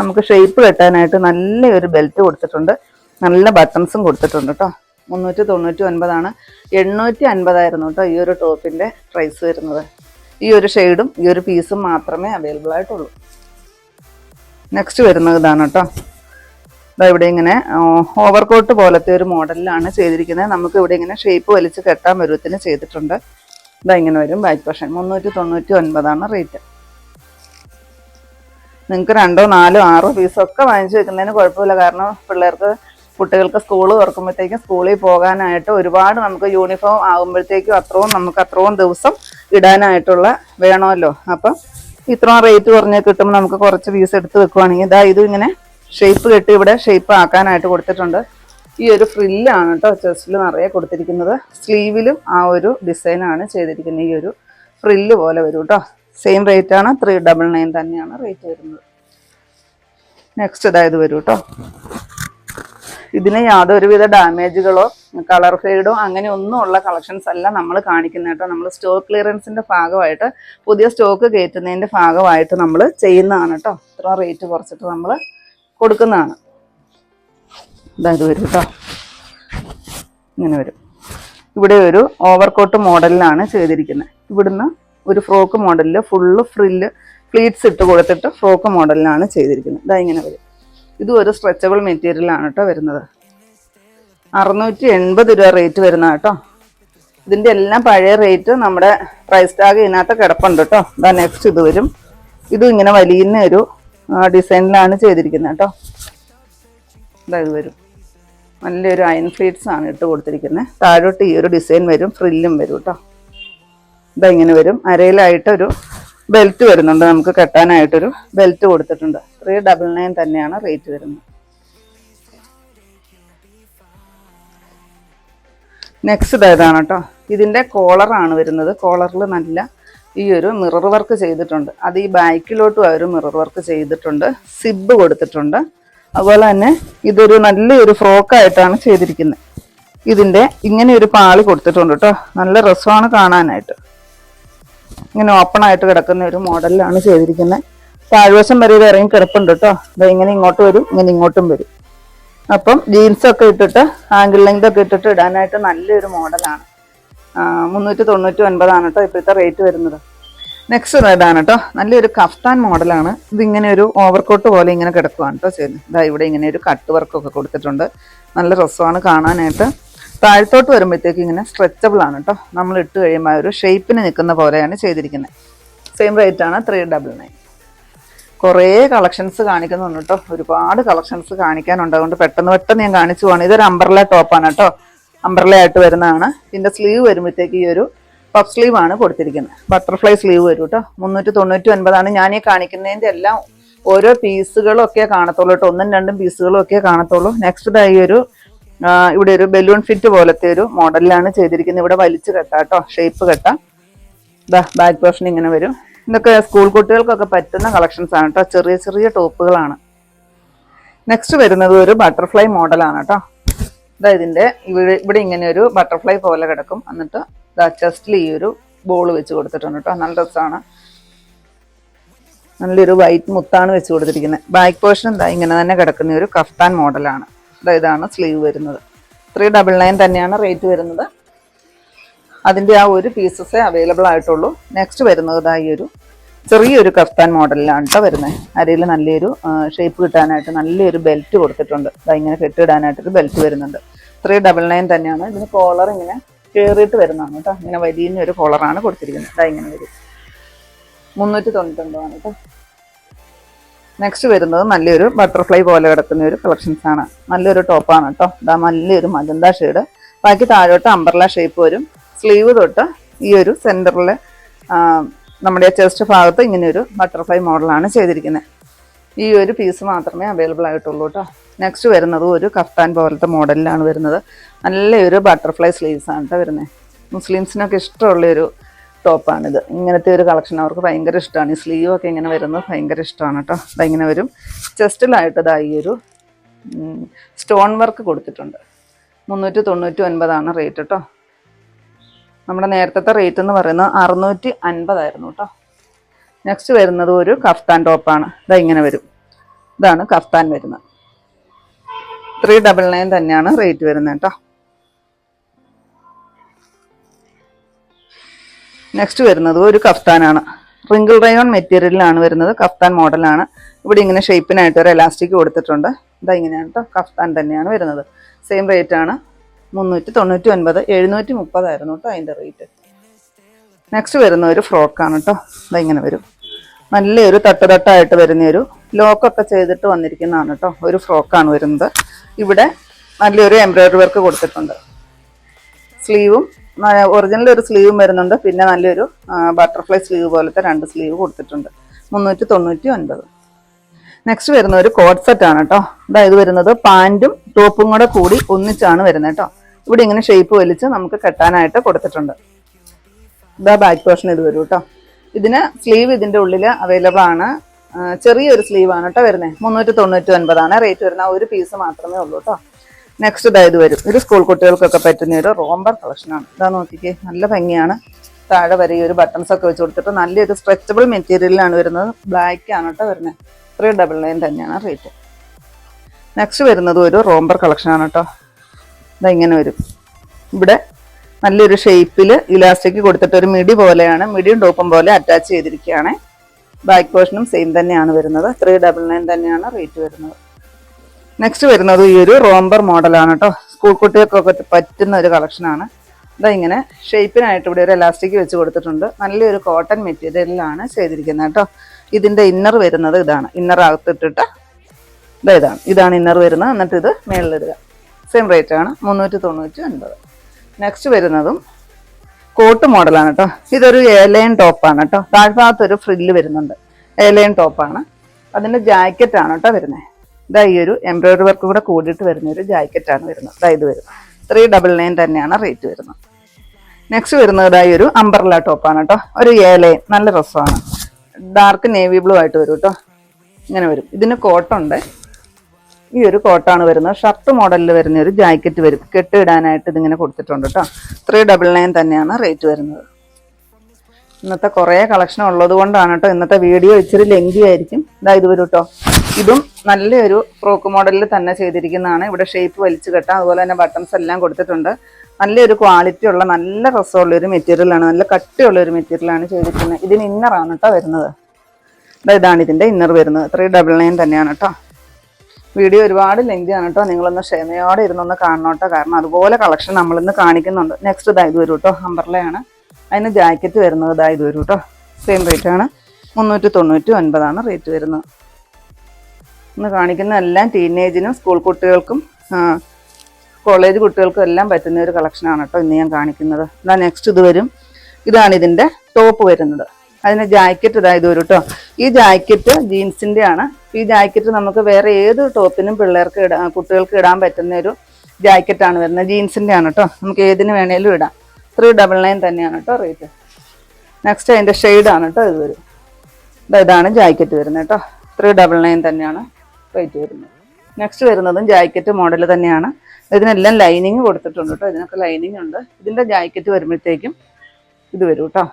നമുക്ക് ഷേപ്പ് കെട്ടാനായിട്ട് നല്ല ഒരു ബെൽറ്റ് കൊടുത്തിട്ടുണ്ട്. നല്ല ബട്ടൺസും കൊടുത്തിട്ടുണ്ട് കേട്ടോ. മുന്നൂറ്റി തൊണ്ണൂറ്റി ഒൻപതാണ് എണ്ണൂറ്റി അൻപതായിരുന്നു കേട്ടോ ഈ ഒരു ടോപ്പിന്റെ പ്രൈസ് വരുന്നത്. ഈ ഒരു ഷെയ്ഡും ഈ ഒരു പീസും മാത്രമേ അവൈലബിൾ ആയിട്ടുള്ളൂ. നെക്സ്റ്റ് വരുന്നത് ഇതാണ് കേട്ടോ ഇതാ ഇവിടെ ഇങ്ങനെ ഓവർകോട്ട് പോലത്തെ ഒരു മോഡലിലാണ് ചെയ്തിരിക്കുന്നത്. നമുക്ക് ഇവിടെ ഇങ്ങനെ ഷേപ്പ് വലിച്ച് കെട്ടാൻ പരുവത്തിന് ചെയ്തിട്ടുണ്ട്. ഇതാ ഇങ്ങനെ വരും. ബാക്ക് പോർഷൻ മുന്നൂറ്റി തൊണ്ണൂറ്റി ഒൻപതാണ് റേറ്റ് നിങ്ങൾക്ക് രണ്ടോ നാലോ ആറോ പീസൊക്കെ വാങ്ങിച്ചു വെക്കുന്നതിന് കുഴപ്പമില്ല. കാരണം പിള്ളേർക്ക് കുട്ടികൾക്ക് സ്കൂൾ തുറക്കുമ്പോഴത്തേക്കും സ്കൂളിൽ പോകാനായിട്ട് ഒരുപാട് നമുക്ക് യൂണിഫോം ആകുമ്പോഴത്തേക്കും അത്രയും നമുക്ക് അത്രയും ദിവസം ഇടാനായിട്ടുള്ള വേണമല്ലോ. അപ്പം ഇത്രയും റേറ്റ് കുറഞ്ഞ് കിട്ടുമ്പോൾ നമുക്ക് കുറച്ച് പീസ് എടുത്ത് വെക്കുവാണെങ്കിൽ ഇതാ ഇത് ഇങ്ങനെ ഷേപ്പ് കെട്ടി ഇവിടെ ഷേപ്പ് ആക്കാനായിട്ട് കൊടുത്തിട്ടുണ്ട്. ഈ ഒരു ഫ്രില്ലാണ് കേട്ടോ ചെസ്റ്റിൽ നിറയെ കൊടുത്തിരിക്കുന്നത്. സ്ലീവിലും ആ ഒരു ഡിസൈനാണ് ചെയ്തിരിക്കുന്നത്. ഈ ഒരു ഫ്രില്ല് പോലെ വരും കേട്ടോ. സെയിം റേറ്റ് ആണ്. ത്രീ ഡബിൾ നയൻ തന്നെയാണ് റേറ്റ് വരുന്നത്. നെക്സ്റ്റ് ഇതായത് വരും കേട്ടോ. ഇതിന് യാതൊരുവിധ ഡാമേജുകളോ കളർ ഫെയ്ഡോ അങ്ങനെ ഒന്നും ഉള്ള കളക്ഷൻസ് അല്ല നമ്മൾ കാണിക്കുന്നത് കേട്ടോ. നമ്മൾ സ്റ്റോക്ക് ക്ലിയറൻസിന്റെ ഭാഗമായിട്ട് പുതിയ സ്റ്റോക്ക് കയറ്റുന്നതിന്റെ ഭാഗമായിട്ട് നമ്മൾ ചെയ്യുന്നതാണ് കേട്ടോ. ഇത്ര റേറ്റ് കുറച്ചിട്ട് നമ്മൾ കൊടുക്കുന്നതാണ്. ഇതായത് വരും കേട്ടോ. ഇങ്ങനെ വരും. ഇവിടെ ഒരു ഓവർകോട്ട് മോഡലിലാണ് ചെയ്തിരിക്കുന്നത്. ഇവിടുന്ന് ഒരു ഫ്രോക്ക് മോഡലിൽ ഫുള്ള് ഫ്രില്ല് പ്ലീറ്റ്സ് ഇട്ട് കൊടുത്തിട്ട് ഫ്രോക്ക് മോഡലിലാണ് ചെയ്തിരിക്കുന്നത്. ഇതാ ഇങ്ങനെ വരും. ഇതും ഒരു സ്ട്രെച്ചബിൾ മെറ്റീരിയലാണ് കേട്ടോ വരുന്നത്. അറുന്നൂറ്റി എൺപത് രൂപ റേറ്റ് വരുന്ന കേട്ടോ. ഇതിന്റെ എല്ലാം പഴയ റേറ്റ് നമ്മുടെ പ്രൈസ് ടാഗ് ഇതിനകത്ത് കിടപ്പുണ്ട് കേട്ടോ. ഇതാ നെക്സ്റ്റ് ഇത് വരും. ഇതും ഇങ്ങനെ വലിയ ഒരു ഡിസൈനിലാണ് ചെയ്തിരിക്കുന്നത് കേട്ടോ. ഇതാ ഇത് വരും. നല്ലൊരു അയൺ ഫ്ലീറ്റ്സ് ആണ് ഇട്ട് കൊടുത്തിരിക്കുന്നത്. താഴോട്ട് ഈ ഒരു ഡിസൈൻ വരും. ഫ്രില്ലും വരും കേട്ടോ. ഇതാ ഇങ്ങനെ വരും. അരയിലായിട്ട് ഒരു ബെൽറ്റ് വരുന്നുണ്ട്. നമുക്ക് കെട്ടാനായിട്ടൊരു ബെൽറ്റ് കൊടുത്തിട്ടുണ്ട്. ത്രീ ഡബിൾ നയൻ തന്നെയാണ് റേറ്റ് വരുന്നത്. നെക്സ്റ്റ് ഇതാണ് കേട്ടോ ഇതിന്റെ കോളറാണ് വരുന്നത്. കോളറിൽ നല്ല ഈ ഒരു മിറർ വർക്ക് ചെയ്തിട്ടുണ്ട്. അത് ഈ ബാക്കിലോട്ടും ആ ഒരു മിറർ വർക്ക് ചെയ്തിട്ടുണ്ട്. സിബ് കൊടുത്തിട്ടുണ്ട്. അതുപോലെ തന്നെ ഇതൊരു നല്ലൊരു ഫ്രോക്കായിട്ടാണ് ചെയ്തിരിക്കുന്നത്. ഇതിന്റെ ഇങ്ങനെ ഒരു പാളി കൊടുത്തിട്ടുണ്ട് കേട്ടോ നല്ല രസമാണ് കാണാനായിട്ട്. ഇങ്ങനെ ഓപ്പൺ ആയിട്ട് കിടക്കുന്ന ഒരു മോഡലിലാണ് ചെയ്തിരിക്കുന്നത് താഴ്വശം വരെ ഇത് ഇറങ്ങി കിടപ്പുണ്ട് കേട്ടോ അപ്പം ഇങ്ങനെ ഇങ്ങോട്ട് വരും ഇങ്ങനെ ഇങ്ങോട്ടും വരും. അപ്പം ജീൻസൊക്കെ ഇട്ടിട്ട് ആംഗിൾ ലെങ്ത് ഒക്കെ ഇട്ടിട്ട് ഇടാനായിട്ട് നല്ലൊരു മോഡലാണ്. മുന്നൂറ്റി തൊണ്ണൂറ്റി ഒൻപതാണ് കേട്ടോ ഇപ്പോഴത്തെ റേറ്റ് വരുന്നത്. നെക്സ്റ്റ് ഇതാണ് കേട്ടോ നല്ലൊരു കഫ്താൻ മോഡലാണ്. ഇതിങ്ങനെ ഒരു ഓവർകോട്ട് പോലെ ഇങ്ങനെ കിടക്കുവാണ് കേട്ടോ ചെയ്യുന്നത് ഇതാ ഇവിടെ ഇങ്ങനെ ഒരു കട്ട് വർക്കൊക്കെ കൊടുത്തിട്ടുണ്ട്. നല്ല രസമാണ് കാണാനായിട്ട്. താഴത്തോട്ട് വരുമ്പോഴത്തേക്ക് ഇങ്ങനെ സ്ട്രെച്ചബിൾ ആണ് കേട്ടോ നമ്മൾ ഇട്ട് കഴിയുമ്പോൾ ഒരു ഷേപ്പിന് നിൽക്കുന്ന പോലെയാണ് ചെയ്തിരിക്കുന്നത്. സെയിം റേറ്റ് ആണ് ത്രീ ഡബിൾ നയൻ കുറേ കളക്ഷൻസ് കാണിക്കുന്നുണ്ട് കേട്ടോ ഒരുപാട് കളക്ഷൻസ് കാണിക്കാനുണ്ട്. അതുകൊണ്ട് പെട്ടെന്ന് പെട്ടെന്ന് ഞാൻ കാണിച്ചു പോവാണ്. ഇതൊരു അംബർല ടോപ്പാണ് കേട്ടോ അംബർല ആയിട്ട് വരുന്നതാണ്. പിന്നെ സ്ലീവ് വരുമ്പോഴത്തേക്ക് ഈ ഒരു പഫ് സ്ലീവ് ആണ് കൊടുത്തിരിക്കുന്നത്. ബട്ടർഫ്ലൈ സ്ലീവ് വരും കേട്ടോ മുന്നൂറ്റി തൊണ്ണൂറ്റി ഒൻപതാണ് ഞാൻ ഈ കാണിക്കുന്നതിന്റെ എല്ലാം ഓരോ പീസുകളും ഒക്കെ കാണത്തുള്ളൂ കേട്ടോ ഒന്നും രണ്ടും പീസുകളും ഒക്കെ കാണത്തുള്ളൂ. നെക്സ്റ്റ് ഈ ഒരു ഇവിടെ ഒരു ബലൂൺ ഫിറ്റ് പോലത്തെ ഒരു മോഡലിലാണ് ചെയ്തിരിക്കുന്നത്. ഇവിടെ വലിച്ചു കെട്ടാട്ടോ കേട്ടോ. ഷേപ്പ് കെട്ടാം. ഇതാ ബാക്ക് പോർഷൻ ഇങ്ങനെ വരും. ഇതൊക്കെ സ്കൂൾ കുട്ടികൾക്കൊക്കെ പറ്റുന്ന കളക്ഷൻസ് ആണ് കേട്ടോ. ചെറിയ ചെറിയ ടോപ്പുകളാണ്. നെക്സ്റ്റ് വരുന്നത് ഒരു ബട്ടർഫ്ലൈ മോഡലാണ് കേട്ടോ. ഇതാ ഇതിന്റെ ഇവിടെ ഇവിടെ ഇങ്ങനെ ഒരു ബട്ടർഫ്ലൈ പോലെ കിടക്കും. എന്നിട്ട് ഇതാ ചെസ്റ്റിൽ ഈ ഒരു ബോൾ വെച്ച് കൊടുത്തിട്ടുണ്ട് കേട്ടോ. നല്ല രസമാണ്. നല്ലൊരു വൈറ്റ് മുത്താണ് വെച്ച് കൊടുത്തിരിക്കുന്നത്. ബാക്ക് പോർഷൻ എന്താ ഇങ്ങനെ തന്നെ കിടക്കുന്ന ഒരു കഫ്താൻ മോഡലാണ് ഇതാണ് സ്ലീവ് വരുന്നത്. ത്രീ ഡബിൾ നയൻ തന്നെയാണ് റേറ്റ് വരുന്നത്. അതിന്റെ ആ ഒരു പീസസേ അവൈലബിൾ ആയിട്ടുള്ളൂ. നെക്സ്റ്റ് വരുന്നത് ഈ ഒരു ചെറിയൊരു കഫ്താൻ മോഡലിലാണ് കേട്ടോ വരുന്നത് അരയിൽ നല്ലൊരു ഷേപ്പ് കിട്ടാനായിട്ട് നല്ലൊരു ബെൽറ്റ് കൊടുത്തിട്ടുണ്ട്. ഇങ്ങനെ കെട്ടിടാനായിട്ടൊരു ബെൽറ്റ് വരുന്നുണ്ട്. ത്രീ ഡബിൾ നയൻ തന്നെയാണ്. ഇതിന് കോളർ ഇങ്ങനെ കയറിയിട്ട് വരുന്നതാണ് കേട്ടോ ഇങ്ങനെ വലിയ ഒരു കോളറാണ് കൊടുത്തിരിക്കുന്നത്. ഇതാ ഇങ്ങനെ വരും. മുന്നൂറ്റി തൊണ്ണൂറ്റൊമ്പതാണ് കേട്ടോ നെക്സ്റ്റ് വരുന്നത് നല്ലൊരു ബട്ടർഫ്ലൈ പോലെ കിടക്കുന്ന ഒരു കളക്ഷൻസ് ആണ്. നല്ലൊരു ടോപ്പാണ് കേട്ടോ ഇതാ നല്ലൊരു മജന്ത ഷെയ്ഡ് ബാക്കി താഴോട്ട് അമ്പർല ഷേപ്പ് വരും. സ്ലീവ് തൊട്ട് ഈ ഒരു സെന്ററിൽ നമ്മുടെ ചെസ്റ്റ് ഭാഗത്ത് ഇങ്ങനെ ഒരു ബട്ടർഫ്ലൈ മോഡലാണ് ചെയ്തിരിക്കുന്നത് ഈ ഒരു പീസ് മാത്രമേ അവൈലബിൾ ആയിട്ടുള്ളൂ കേട്ടോ നെക്സ്റ്റ് വരുന്നത് ഒരു കഫ്താൻ പോലത്തെ മോഡലിലാണ് വരുന്നത്. നല്ലൊരു ബട്ടർഫ്ലൈ സ്ലീവ്സ് ആണ് കേട്ടോ വരുന്നത് മുസ്ലിംസിനൊക്കെ ഇഷ്ടമുള്ളൊരു ടോപ്പാണിത് ഇങ്ങനത്തെ ഒരു കളക്ഷൻ അവർക്ക് ഭയങ്കര ഇഷ്ടമാണ് ഈ സ്ലീവ് ഒക്കെ ഇങ്ങനെ വരുന്നത് ഭയങ്കര ഇഷ്ടമാണ് കേട്ടോ. അപ്പം ഇങ്ങനെ വരും. ചെസ്റ്റിലായിട്ട് ഈ ഒരു സ്റ്റോൺ വർക്ക് കൊടുത്തിട്ടുണ്ട്. മുന്നൂറ്റി തൊണ്ണൂറ്റി ഒൻപതാണ് റേറ്റ് കേട്ടോ. നമ്മുടെ നേരത്തെ റേറ്റ് എന്ന് പറയുന്നത് അറുന്നൂറ്റി അൻപതായിരുന്നു കേട്ടോ. നെക്സ്റ്റ് വരുന്നത് ഒരു കഫ്താൻ ടോപ്പാണ് ഇതാ ഇങ്ങനെ വരും. ഇതാണ് കഫ്താൻ വരുന്നത്. ത്രീ ഡബിൾ നയൻ തന്നെയാണ് റേറ്റ് വരുന്നത് കേട്ടോ. നെക്സ്റ്റ് വരുന്നത് ഒരു കഫ്താനാണ്. റിങ്കിൾ റയോൺ മെറ്റീരിയലിലാണ് വരുന്നത്. കഫ്താൻ മോഡലാണ് ഇവിടെ ഇങ്ങനെ ഷേപ്പിനായിട്ട് ഒരു എലാസ്റ്റിക് കൊടുത്തിട്ടുണ്ട്. ഇതാ ഇങ്ങനെയാണ് കേട്ടോ കഫ്താൻ തന്നെയാണ് വരുന്നത്. സെയിം റേറ്റ് ആണ്. മുന്നൂറ്റി തൊണ്ണൂറ്റി ഒൻപത് എഴുന്നൂറ്റി മുപ്പതായിരുന്നു കേട്ടോ അതിന്റെ റേറ്റ് നെക്സ്റ്റ് വരുന്ന ഒരു ഫ്രോക്കാണ് കേട്ടോ ഇതാ ഇങ്ങനെ വരും. നല്ലൊരു തട്ടുതട്ടായിട്ട് വരുന്ന ഒരു ലോക്കൊക്കെ ചെയ്തിട്ട് വന്നിരിക്കുന്നതാണ് കേട്ടോ ഒരു ഫ്രോക്കാണ് വരുന്നത്. ഇവിടെ നല്ലൊരു എംബ്രോയ്ഡറി വർക്ക് കൊടുത്തിട്ടുണ്ട്. സ്ലീവും ഒറിജിനൽ ഒരു സ്ലീവും വരുന്നുണ്ട്. പിന്നെ നല്ലൊരു ബട്ടർഫ്ലൈ സ്ലീവ് പോലത്തെ രണ്ട് സ്ലീവ് കൊടുത്തിട്ടുണ്ട്. മുന്നൂറ്റി തൊണ്ണൂറ്റി ഒൻപത് നെക്സ്റ്റ് വരുന്ന ഒരു കോഡ് സെറ്റ് ആണ് കേട്ടോ അതായത് വരുന്നത് പാന്റും ടോപ്പും കൂടെ കൂടി ഒന്നിച്ചാണ് വരുന്നത് കേട്ടോ ഇവിടെ ഇങ്ങനെ ഷേപ്പ് വലിച്ച് നമുക്ക് കെട്ടാനായിട്ട് കൊടുത്തിട്ടുണ്ട്. ഇതാ ബാക്ക് പോർഷൻ ഇത് വരും കേട്ടോ ഇതിന് സ്ലീവ് ഇതിന്റെ ഉള്ളിൽ അവൈലബിൾ ആണ്. ചെറിയൊരു സ്ലീവാണ് കേട്ടോ വരുന്നത്. മുന്നൂറ്റി തൊണ്ണൂറ്റി ഒൻപതാണ് റേറ്റ് വരുന്ന ഒരു പീസ് മാത്രമേ ഉള്ളൂ കേട്ടോ നെക്സ്റ്റ് ഇതാ ഇത് വരും. ഇത് സ്കൂൾ കുട്ടികൾക്കൊക്കെ പറ്റുന്ന ഒരു റോംബർ കളക്ഷനാണ് ഇതാ നോക്കിക്കേ നല്ല ഭംഗിയാണ്. താഴെ വരെ ഈ ഒരു ബട്ടൺസ് ഒക്കെ വെച്ച് കൊടുത്തിട്ട് നല്ലൊരു സ്ട്രെച്ചബിൾ മെറ്റീരിയലാണ് വരുന്നത്. ബ്ലാക്ക് ആണ് കേട്ടോ വരുന്നത്. ത്രീ ഡബിൾ നയൻ തന്നെയാണ് റേറ്റ് നെക്സ്റ്റ് വരുന്നത് ഒരു റോംബർ കളക്ഷനാണ് കേട്ടോ. ഇതാ ഇങ്ങനെ വരും. ഇവിടെ നല്ലൊരു ഷേപ്പിൽ ഇലാസ്റ്റിക് കൊടുത്തിട്ട് ഒരു മിഡി പോലെയാണ് മിഡിയും ടോപ്പും പോലെ അറ്റാച്ച് ചെയ്തിരിക്കുകയാണ്. ബാക്ക് പോർഷനും സെയിം തന്നെയാണ് വരുന്നത്. ത്രീ ഡബിൾ നയൻ തന്നെയാണ് റേറ്റ് വരുന്നത്. നെക്സ്റ്റ് വരുന്നത് ഈ ഒരു റോംബർ മോഡലാണ് കേട്ടോ സ്കൂൾ കുട്ടികൾക്കൊക്കെ പറ്റുന്ന ഒരു കളക്ഷനാണ് ഇതാ ഇങ്ങനെ ഷേപ്പിനായിട്ട് ഇവിടെ ഒരു എലാസ്റ്റിക് വെച്ച് കൊടുത്തിട്ടുണ്ട്. നല്ലൊരു കോട്ടൺ മെറ്റീരിയലിലാണ് ചെയ്തിരിക്കുന്നത് കേട്ടോ ഇതിന്റെ ഇന്നർ വരുന്നത് ഇതാണ്. ഇന്നർ അകത്തിട്ടിട്ട് ഇതാ ഇതാണ്. ഇതാണ് ഇന്നർ വരുന്നത്. എന്നിട്ട് ഇത് മേളിലിടുക. സെയിം റേറ്റ് ആണ്. മുന്നൂറ്റി തൊണ്ണൂറ്റി ഒൻപത് നെക്സ്റ്റ് വരുന്നതും കോട്ട് മോഡലാണ് കേട്ടോ ഇതൊരു ഏലയൻ ടോപ്പാണ് കേട്ടോ താഴ്ഭാഗത്തൊരു ഫ്രില്ല് വരുന്നുണ്ട്. ഏലയൻ ടോപ്പാണ് അതിന്റെ ജാക്കറ്റാണ് കേട്ടോ വരുന്നത് ഇതാ ഈ ഒരു എംബ്രോയിഡറി വർക്ക് കൂടെ കൂടിയിട്ട് വരുന്ന ഒരു ജാക്കറ്റ് ആണ് വരുന്നത്. ഇതാ ഇത് വരും ത്രീ ഡബിൾ നയൻ തന്നെയാണ് റേറ്റ് വരുന്നത്. നെക്സ്റ്റ് വരുന്നത് ഇതാ ഈ ഒരു അംബർല ടോപ്പാണ് കേട്ടോ. ഒരു ഏല നല്ല രസമാണ്. ഡാർക്ക് നേവി ബ്ലൂ ആയിട്ട് വരും കേട്ടോ. ഇങ്ങനെ വരും. ഇതിന് കോട്ടുണ്ട് ഈ ഒരു കോട്ടാണ് വരുന്നത്. ഷർട്ട് മോഡലിൽ വരുന്ന ഒരു ജാക്കറ്റ് വരും. കെട്ടിടാനായിട്ട് ഇതിങ്ങനെ കൊടുത്തിട്ടുണ്ട് കേട്ടോ. ത്രീ ഡബിൾ നയൻ തന്നെയാണ് റേറ്റ് വരുന്നത്. ഇന്നത്തെ കുറേ കളക്ഷൻ ഉള്ളത് കൊണ്ടാണ് കേട്ടോ ഇന്നത്തെ വീഡിയോ ഇച്ചിരി ലെങ്കി ആയിരിക്കും. ഇതാ ഇത് വരും കേട്ടോ ഇതും നല്ലൊരു ഫ്രോക്ക് മോഡലിൽ തന്നെ ചെയ്തിരിക്കുന്നതാണ്. ഇവിടെ ഷേപ്പ് വലിച്ചു കെട്ടാം അതുപോലെ തന്നെ ബട്ടൺസ് എല്ലാം കൊടുത്തിട്ടുണ്ട്. നല്ലൊരു ക്വാളിറ്റി ഉള്ള നല്ല രസമുള്ള ഒരു മെറ്റീരിയലാണ് നല്ല കട്ടിയുള്ള ഒരു മെറ്റീരിയലാണ് ചെയ്തിരിക്കുന്നത്. ഇതിന് ഇന്നറാണ് കേട്ടോ വരുന്നത്. ഇതാ ഇതാണ് ഇതിന്റെ ഇന്നർ വരുന്നത്. ത്രീ ഡബിൾ നയൻ തന്നെയാണ് കേട്ടോ വീഡിയോ ഒരുപാട് ലെങ്തി ആണ് കേട്ടോ നിങ്ങളൊന്ന് ക്ഷമയോടെ ഇരുന്നൊന്ന് കാണണം കേട്ടോ കാരണം അതുപോലെ കളക്ഷൻ നമ്മളിന്ന് കാണിക്കുന്നുണ്ട്. നെക്സ്റ്റ് ഇതായത് വരും കേട്ടോ അമ്പർലയാണ് അതിന് ജാക്കറ്റ് വരുന്നത് ഇതാ ഇത് വരും കേട്ടോ. സെയിം റേറ്റ് ആണ്. മുന്നൂറ്റി തൊണ്ണൂറ്റി ഒൻപതാണ് റേറ്റ് വരുന്നത്. ഇന്ന് കാണിക്കുന്ന എല്ലാം ടീനേജിനും സ്കൂൾ കുട്ടികൾക്കും കോളേജ് കുട്ടികൾക്കും എല്ലാം പറ്റുന്ന ഒരു കളക്ഷനാണ് കേട്ടോ ഇന്ന് ഞാൻ കാണിക്കുന്നത്. ഇതാ നെക്സ്റ്റ് ഇത് വരും. ഇതാണ് ഇതിന്റെ ടോപ്പ് വരുന്നത്. അതിന് ജാക്കറ്റ് ഇതായത് വരും കേട്ടോ. ഈ ജാക്കറ്റ് ജീൻസിന്റെ ആണ്. ഈ ജാക്കറ്റ് നമുക്ക് വേറെ ഏത് ടോപ്പിനും പിള്ളേർക്ക് ഇടാ കുട്ടികൾക്ക് ഇടാൻ പറ്റുന്ന ഒരു ജാക്കറ്റാണ് വരുന്നത്. ജീൻസിന്റെ ആണ് കേട്ടോ. നമുക്ക് ഏതിന് വേണേലും ഇടാം. ത്രീ ഡബിൾ നയൻ തന്നെയാണ് കേട്ടോ റേറ്റ് നെക്സ്റ്റ് അതിന്റെ ആണ് കേട്ടോ ഇത് വരും. ഇതാണ് ജാക്കറ്റ് വരുന്നത് കേട്ടോ. ത്രീ ഡബിൾ നയൻ തന്നെയാണ് റേറ്റ് വരുന്നത്. നെക്സ്റ്റ് വരുന്നതും ജാക്കറ്റ് മോഡൽ തന്നെയാണ്. ഇതിനെല്ലാം ലൈനിങ് കൊടുത്തിട്ടുണ്ട് കേട്ടോ. ഇതിനൊക്കെ ലൈനിങ് ഉണ്ട്. ഇതിന്റെ ജാക്കറ്റ് വരുമ്പോഴത്തേക്കും ഇത് വരും കേട്ടോ.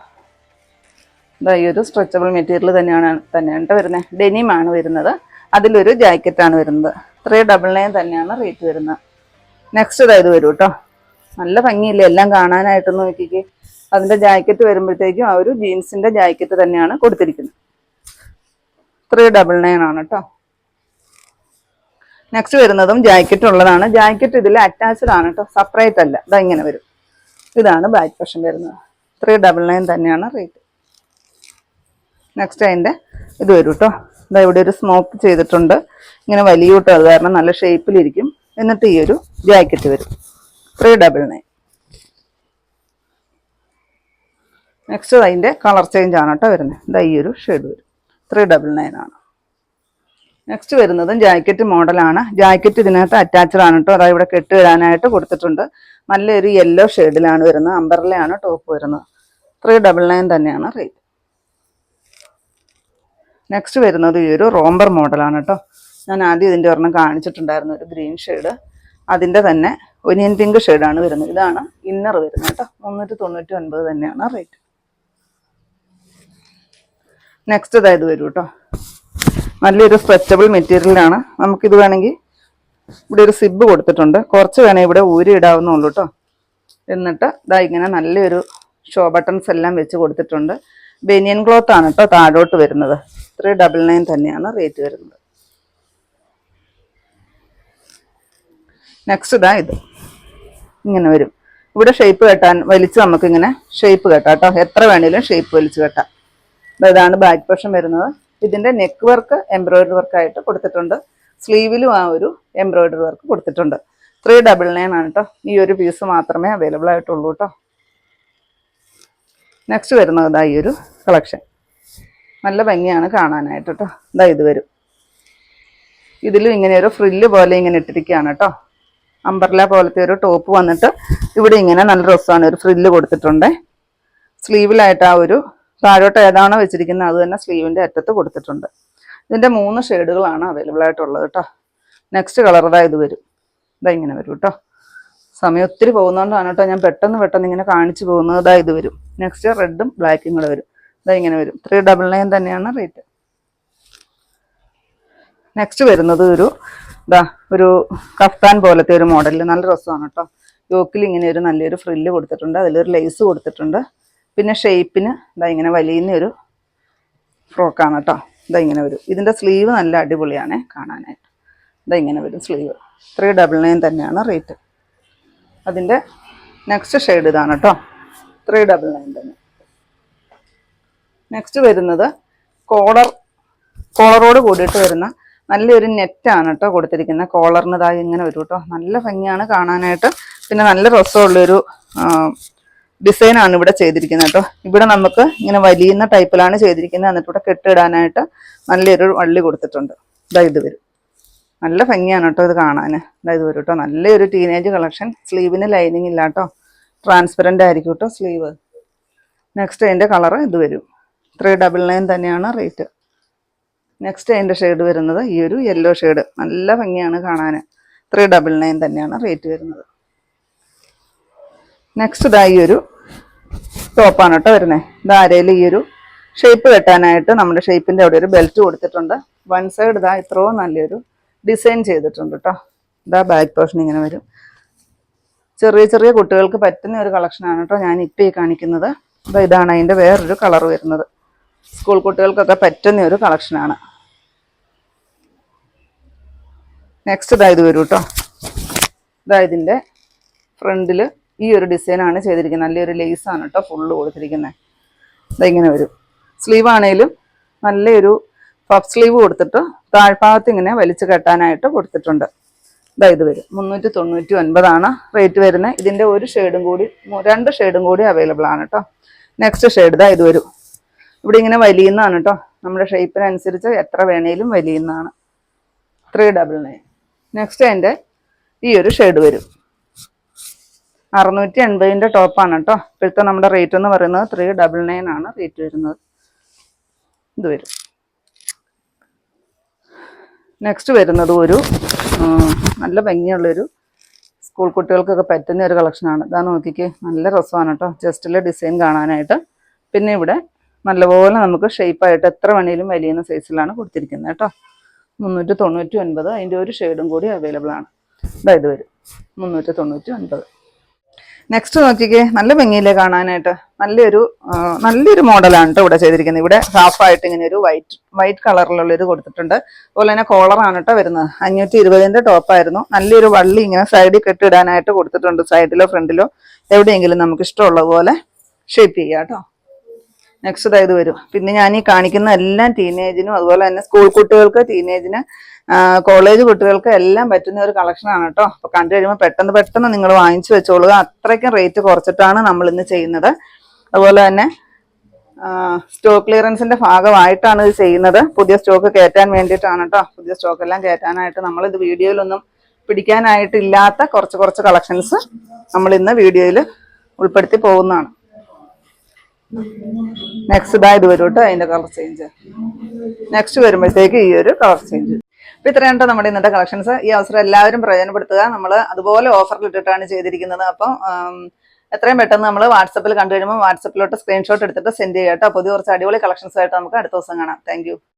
ഇതാ ഈ ഒരു സ്ട്രെച്ചബിൾ മെറ്റീരിയൽ തന്നെയാണ് തന്നെയാണ് കേട്ടോ വരുന്നത്. ഡെനിമാണ് വരുന്നത്. അതിലൊരു ജാക്കറ്റാണ് വരുന്നത്. ത്രീ ഡബിൾ നയൻ തന്നെയാണ് റേറ്റ് വരുന്നത്. നെക്സ്റ്റ് ഇതായത് വരും കേട്ടോ. നല്ല ഭംഗിയില്ലേ? എല്ലാം കാണാനായിട്ട് നോക്കിക്ക്. അതിന്റെ ജാക്കറ്റ് വരുമ്പോഴത്തേക്കും ആ ഒരു ജീൻസിന്റെ ജാക്കറ്റ് തന്നെയാണ് കൊടുത്തിരിക്കുന്നത്. ത്രീ ഡബിൾ നയൻ ആണ് കേട്ടോ. നെക്സ്റ്റ് വരുന്നതും ജാക്കറ്റ് ഉള്ളതാണ്. ജാക്കറ്റ് ഇതിൽ അറ്റാച്ച്ഡ് ആണ് കേട്ടോ. സെപ്പറേറ്റ് അല്ല. ഇതാ ഇങ്ങനെ വരും. ഇതാണ് ബാക്ക് ഫഷൻ വരുന്നത്. ത്രീ ഡബിൾ നയൻ തന്നെയാണ് റേറ്റ് നെക്സ്റ്റ് അതിന്റെ ഇത് വരും കേട്ടോ. ഇതാ ഇവിടെ ഒരു സ്മോക്ക് ചെയ്തിട്ടുണ്ട്. ഇങ്ങനെ വലിയ കൂട്ടം അത് കാരണം നല്ല ഷേപ്പിലിരിക്കും എന്നിട്ട് ഈ ഒരു ജാക്കറ്റ് വരും. ത്രീ ഡബിൾ നയൻ നെക്സ്റ്റ് അതിന്റെ കളർ ചേഞ്ച് ആണ് കേട്ടോ വരുന്നത്. ഇതാ ഈ ഒരു ഷെയ്ഡ് വരും. ത്രീ ഡബിൾ നയൻ ആണ്. നെക്സ്റ്റ് വരുന്നതും ജാക്കറ്റ് മോഡലാണ് ജാക്കറ്റ് ഇതിനകത്ത് അറ്റാച്ച്ഡ് ആണ് കേട്ടോ. അതായത് ഇവിടെ കെട്ടിടാനായിട്ട് കൊടുത്തിട്ടുണ്ട്. നല്ലൊരു യെല്ലോ ഷെയ്ഡിലാണ് വരുന്നത്. അമ്പറിലാണ് ടോപ്പ് വരുന്നത്. ത്രീ ഡബിൾ നയൻ തന്നെയാണ് റേറ്റ് നെക്സ്റ്റ് വരുന്നത് ഈ ഒരു റോംബർ മോഡലാണ് കേട്ടോ. ഞാൻ ആദ്യം ഇതിന്റെ ഒരെണ്ണം കാണിച്ചിട്ടുണ്ടായിരുന്നു. ഒരു ഗ്രീൻ ഷെയ്ഡ് അതിന്റെ തന്നെ ഒനിയൻ പിങ്ക് ഷെയ്ഡാണ് വരുന്നത്. ഇതാണ് ഇന്നർ വരുന്നത് കേട്ടോ. മുന്നൂറ്റി തൊണ്ണൂറ്റി ഒൻപത് തന്നെയാണ് റേറ്റ് നെക്സ്റ്റ് ഇതായത് വരും കേട്ടോ. നല്ലൊരു സ്ട്രെച്ചബിൾ മെറ്റീരിയലാണ് നമുക്കിത് വേണമെങ്കിൽ ഇവിടെ ഒരു സിബ് കൊടുത്തിട്ടുണ്ട്. കുറച്ച് വേണേൽ ഇവിടെ ഊരി ഇടാവുന്നുള്ളൂ കേട്ടോ. എന്നിട്ട് ഇതാ ഇങ്ങനെ നല്ലൊരു ഷോ ബട്ടൺസ് എല്ലാം വെച്ച് കൊടുത്തിട്ടുണ്ട്. ബനിയൻ ക്ലോത്ത് ആണ് കേട്ടോ താഴോട്ട് വരുന്നത്. ത്രീ ഡബിൾ നയൻ തന്നെയാണ് റേറ്റ് വരുന്നത്. നെക്സ്റ്റ് ഇതാ ഇത്. ഇങ്ങനെ വരും. ഇവിടെ ഷേപ്പ് കെട്ടാൻ വലിച്ച് നമുക്കിങ്ങനെ ഷേപ്പ് കെട്ടാം കേട്ടോ എത്ര വേണേലും ഷേപ്പ് വലിച്ച് കെട്ടാം. അപ്പോൾ ഇതാണ് ബാക്ക് പോർഷൻ വരുന്നത്. ഇതിന്റെ നെക്ക് വർക്ക് എംബ്രോയിഡറി വർക്ക് ആയിട്ട് കൊടുത്തിട്ടുണ്ട്. സ്ലീവിലും ആ ഒരു എംബ്രോയിഡറി വർക്ക് കൊടുത്തിട്ടുണ്ട്. ത്രീ ഡബിൾ നയൻ ആണ് കേട്ടോ ഈ ഒരു പീസ് മാത്രമേ അവൈലബിൾ ആയിട്ടുള്ളൂ കേട്ടോ നെക്സ്റ്റ് വരുന്നത് ഇതാ ഈ ഒരു കളക്ഷൻ നല്ല ഭംഗിയാണ് കാണാനായിട്ട് കേട്ടോ ഇതാ ഇത് വരും. ഇതിലും ഇങ്ങനെ ഒരു ഫ്രില്ല് പോലെ ഇങ്ങനെ ഇട്ടിരിക്കുകയാണ് കേട്ടോ അമ്പർല പോലത്തെ ഒരു ടോപ്പ് വന്നിട്ട് ഇവിടെ ഇങ്ങനെ നല്ല രസമാണ് ഒരു ഫ്രില്ല് കൊടുത്തിട്ടുണ്ട്. സ്ലീവിലായിട്ട് ആ ഒരു താഴോട്ട് ഏതാണോ വെച്ചിരിക്കുന്നത് അത് തന്നെ സ്ലീവിന്റെ അറ്റത്ത് കൊടുത്തിട്ടുണ്ട്. ഇതിന്റെ മൂന്ന് ഷെയ്ഡുകളാണ് അവൈലബിൾ ആയിട്ടുള്ളത് കേട്ടോ നെക്സ്റ്റ് കളർ ഇതാ ഇത് വരും. ഇതാ ഇങ്ങനെ വരും കേട്ടോ സമയം ഒത്തിരി പോകുന്നതുകൊണ്ടാണ് കേട്ടോ ഞാൻ പെട്ടെന്ന് പെട്ടെന്ന് ഇങ്ങനെ കാണിച്ചു പോകുന്നത്. ഇതാ ഇത് വരും. നെക്സ്റ്റ് റെഡും ബ്ലാക്കും കൂടെ വരും. ഇതാ ഇങ്ങനെ വരും. ത്രീ ഡബിൾ നയൻ തന്നെയാണ് റേറ്റ് നെക്സ്റ്റ് വരുന്നത് ഒരു ഇതാ ഒരു കഫ്താൻ പോലത്തെ ഒരു മോഡലിൽ നല്ല രസമാണ് കേട്ടോ. യോക്കിൽ ഇങ്ങനെ ഒരു നല്ലൊരു ഫ്രില്ല് കൊടുത്തിട്ടുണ്ട്. അതിലൊരു ലേസ് കൊടുത്തിട്ടുണ്ട്. പിന്നെ ഷേപ്പിന് ഇതാ ഇങ്ങനെ വലിയുന്ന ഒരു ഫ്രോക്കാണ് കേട്ടോ. ഇതാ ഇങ്ങനെ വരും. ഇതിന്റെ സ്ലീവ് നല്ല അടിപൊളിയാണ് കാണാനായിട്ട്. ഇതാ ഇങ്ങനെ വരും സ്ലീവ് ത്രീ ഡബിൾ നയൻ തന്നെയാണ് റേറ്റ് അതിന്റെ നെക്സ്റ്റ് ഷെയ്ഡ് ഇതാണ് കേട്ടോ. ത്രീ ഡബിൾ നയൻ തന്നെ. നെക്സ്റ്റ് വരുന്നത് കോളർ കോളറോട് കൂടിയിട്ട് വരുന്ന നല്ലൊരു നെറ്റാണ് കേട്ടോ കൊടുത്തിരിക്കുന്നത് കോളറിന് ഇങ്ങനെ വരും കേട്ടോ നല്ല ഭംഗിയാണ് കാണാനായിട്ട്. പിന്നെ നല്ല രസമുള്ളൊരു ഡിസൈനാണ് ഇവിടെ ചെയ്തിരിക്കുന്നത് കേട്ടോ ഇവിടെ നമുക്ക് ഇങ്ങനെ വലിയുന്ന ടൈപ്പിലാണ് ചെയ്തിരിക്കുന്നത് എന്നിട്ട് ഇവിടെ കെട്ടിടാനായിട്ട് നല്ലൊരു വള്ളി കൊടുത്തിട്ടുണ്ട്. ഇതാ ഇത് വരും. നല്ല ഭംഗിയാണ് കേട്ടോ ഇത് കാണാൻ ഇതാ ഇത് വരും കേട്ടോ നല്ലൊരു ടീനേജ് കളക്ഷൻ സ്ലീവിന് ലൈനിങ് ഇല്ല കേട്ടോ ട്രാൻസ്പെറന്റ് ആയിരിക്കും കേട്ടോ സ്ലീവ്. നെക്സ്റ്റ് അതിന്റെ കളറ് ഇത് വരും. ത്രീ ഡബിൾ നയൻ തന്നെയാണ് റേറ്റ് നെക്സ്റ്റ് അതിന്റെ ഷെയ്ഡ് വരുന്നത് ഈ ഒരു യെല്ലോ ഷെയ്ഡ് നല്ല ഭംഗിയാണ് കാണാൻ ത്രീ ഡബിൾ നയൻ തന്നെയാണ് റേറ്റ് വരുന്നത്. നെക്സ്റ്റ് ഇതാ ഈ ഒരു ടോപ്പാണ് കേട്ടോ വരുന്നത് ഇത് ആരയിൽ ഈ ഒരു ഷേപ്പ് കെട്ടാനായിട്ട് നമ്മുടെ ഷേപ്പിന്റെ അവിടെ ഒരു ബെൽറ്റ് കൊടുത്തിട്ടുണ്ട്. വൺ സൈഡ് ഇതാ ഇത്രയും നല്ലൊരു ഡിസൈൻ ചെയ്തിട്ടുണ്ട് കേട്ടോ ഇതാ ബാക്ക് പോർഷൻ ഇങ്ങനെ വരും. ചെറിയ ചെറിയ കുട്ടികൾക്ക് പറ്റുന്ന ഒരു കളക്ഷനാണ് കേട്ടോ ഞാൻ ഇപ്പോൾ ഈ കാണിക്കുന്നത് ഇതാണ് അതിന്റെ വേറൊരു കളർ വരുന്നത്. സ്കൂൾ കുട്ടികൾക്കൊക്കെ പറ്റുന്ന ഒരു കളക്ഷനാണ് നെക്സ്റ്റ് ഇതാ ഇത് വരും കേട്ടോ ഇതാ ഇതിന്റെ ഫ്രണ്ടിൽ ഈ ഒരു ഡിസൈനാണ് ചെയ്തിരിക്കുന്നത്. നല്ലൊരു ലേസാണ് കേട്ടോ ഫുള്ള് കൊടുത്തിരിക്കുന്നത്. ഇതാ ഇങ്ങനെ വരും. സ്ലീവ് ആണെങ്കിലും നല്ലൊരു പഫ് സ്ലീവ് കൊടുത്തിട്ട് താഴ്ഭാഗത്ത് ഇങ്ങനെ വലിച്ചു കെട്ടാനായിട്ട് കൊടുത്തിട്ടുണ്ട്. ഇതാ ഇത് വരും. മുന്നൂറ്റി തൊണ്ണൂറ്റി ഒൻപതാണ് റേറ്റ് വരുന്നത്. ഇതിന്റെ ഒരു ഷെയ്ഡും കൂടി രണ്ട് ഷെയ്ഡും കൂടി അവൈലബിൾ ആണ് കേട്ടോ നെക്സ്റ്റ് ഷെയ്ഡ് ഇതാ ഇത് വരും. ഇവിടെ ഇങ്ങനെ വലിയുന്നതാണ് കേട്ടോ നമ്മുടെ ഷേപ്പിനനുസരിച്ച് എത്ര വേണേലും വലിയുന്നതാണ്. ത്രീ ഡബിൾ നയൻ നെക്സ്റ്റ് അതിന്റെ ഈ ഒരു ഷെയ്ഡ് വരും. അറുന്നൂറ്റി എൺപതിന്റെ ടോപ്പാണ് കേട്ടോ ഇപ്പോഴത്തെ നമ്മുടെ റേറ്റ് എന്ന് പറയുന്നത് ത്രീ ഡബിൾ നയൻ ആണ് റേറ്റ് വരുന്നത്. ഇത് വരും. നെക്സ്റ്റ് വരുന്നത് ഒരു നല്ല ഭംഗിയുള്ളൊരു സ്കൂൾ കുട്ടികൾക്കൊക്കെ പറ്റുന്ന ഒരു കളക്ഷനാണ് ഇതാ നോക്കിക്കേ നല്ല രസമാണ് കേട്ടോ ജസ്റ്റിലെ ഡിസൈൻ കാണാനായിട്ട്. പിന്നെ ഇവിടെ നല്ലപോലെ നമുക്ക് ഷേപ്പായിട്ട് എത്ര വേണേലും വലിയ സൈസിലാണ് കൊടുത്തിരിക്കുന്നത് കേട്ടോ. മുന്നൂറ്റി തൊണ്ണൂറ്റി ഒൻപത് അതിന്റെ ഒരു ഷെയ്ഡും കൂടി അവൈലബിൾ ആണ്. ഇത് വരും. മുന്നൂറ്റി തൊണ്ണൂറ്റി ഒൻപത് നെക്സ്റ്റ് നോക്കിക്കേ നല്ല ഭംഗിയിലെ കാണാനായിട്ട്. നല്ലൊരു നല്ലൊരു മോഡലാണ് കേട്ടോ ഇവിടെ ചെയ്തിരിക്കുന്നത്. ഇവിടെ ഹാഫായിട്ട് ഇങ്ങനെ ഒരു വൈറ്റ് വൈറ്റ് കളറിലുള്ള ഇത് കൊടുത്തിട്ടുണ്ട്. അതുപോലെ തന്നെ കോളറാണ് കേട്ടോ വരുന്നത്. അഞ്ഞൂറ്റി ഇരുപതിന്റെ ടോപ്പായിരുന്നു നല്ലൊരു വള്ളി ഇങ്ങനെ സൈഡിൽ കെട്ടിടാനായിട്ട് കൊടുത്തിട്ടുണ്ട്. സൈഡിലോ ഫ്രണ്ടിലോ എവിടെയെങ്കിലും നമുക്ക് ഇഷ്ടമുള്ള പോലെ ഷേപ്പ് ചെയ്യാം കേട്ടോ നെക്സ്റ്റ് അതായത് വരും. പിന്നെ ഞാൻ ഈ കാണിക്കുന്ന എല്ലാം ടീനേജിനും അതുപോലെ തന്നെ സ്കൂൾ കുട്ടികൾക്ക് ടീനേജിന് കോളേജ് കുട്ടികൾക്ക് എല്ലാം പറ്റുന്ന ഒരു കളക്ഷനാണ് കേട്ടോ. അപ്പൊ കണ്ടു കഴിയുമ്പോൾ പെട്ടെന്ന് പെട്ടെന്ന് നിങ്ങൾ വാങ്ങിച്ചു വെച്ചോളുക അത്രയ്ക്കും റേറ്റ് കുറച്ചിട്ടാണ് നമ്മൾ ഇന്ന് ചെയ്യുന്നത്. അതുപോലെ തന്നെ സ്റ്റോക്ക് ക്ലിയറൻസിന്റെ ഭാഗമായിട്ടാണ് ഇത് ചെയ്യുന്നത്. പുതിയ സ്റ്റോക്ക് കയറ്റാൻ വേണ്ടിയിട്ടാണ് കേട്ടോ. പുതിയ സ്റ്റോക്ക് എല്ലാം കയറ്റാനായിട്ട് നമ്മൾ ഇത് വീഡിയോയിലൊന്നും പിടിക്കാനായിട്ടില്ലാത്ത കുറച്ച് കുറച്ച് കളക്ഷൻസ് നമ്മൾ ഇന്ന് വീഡിയോയിൽ ഉൾപ്പെടുത്തി പോകുന്നതാണ്. നെക്സ്റ്റ് ബാഗ് വരും കേട്ടോ അതിന്റെ കളർ ചേഞ്ച് നെക്സ്റ്റ് വരുമ്പോഴത്തേക്ക് ഈ ഒരു കളർ ചേഞ്ച് അപ്പൊ ഇത്രയാണ് കേട്ടോ നമ്മുടെ ഇന്നത്തെ കളക്ഷൻസ് ഈ അവസരം എല്ലാവരും പ്രയോജനപ്പെടുത്തുക. നമ്മൾ അതുപോലെ ഓഫറിൽ ഇട്ടിട്ടാണ് ചെയ്തിരിക്കുന്നത്. അപ്പം എത്രയും പെട്ടെന്ന് നമ്മൾ വാട്സപ്പിൽ കണ്ടു കഴിയുമ്പോൾ വാട്സപ്പിലോട്ട് സ്ക്രീൻഷോട്ട് എടുത്തിട്ട് സെൻഡ് ചെയ്യാം കേട്ടോ പുതിയ കുറച്ച് അടിപൊളി കളക്ഷൻസ് ആയിട്ട് നമുക്ക് അടുത്ത ദിവസം കാണാം. താങ്ക്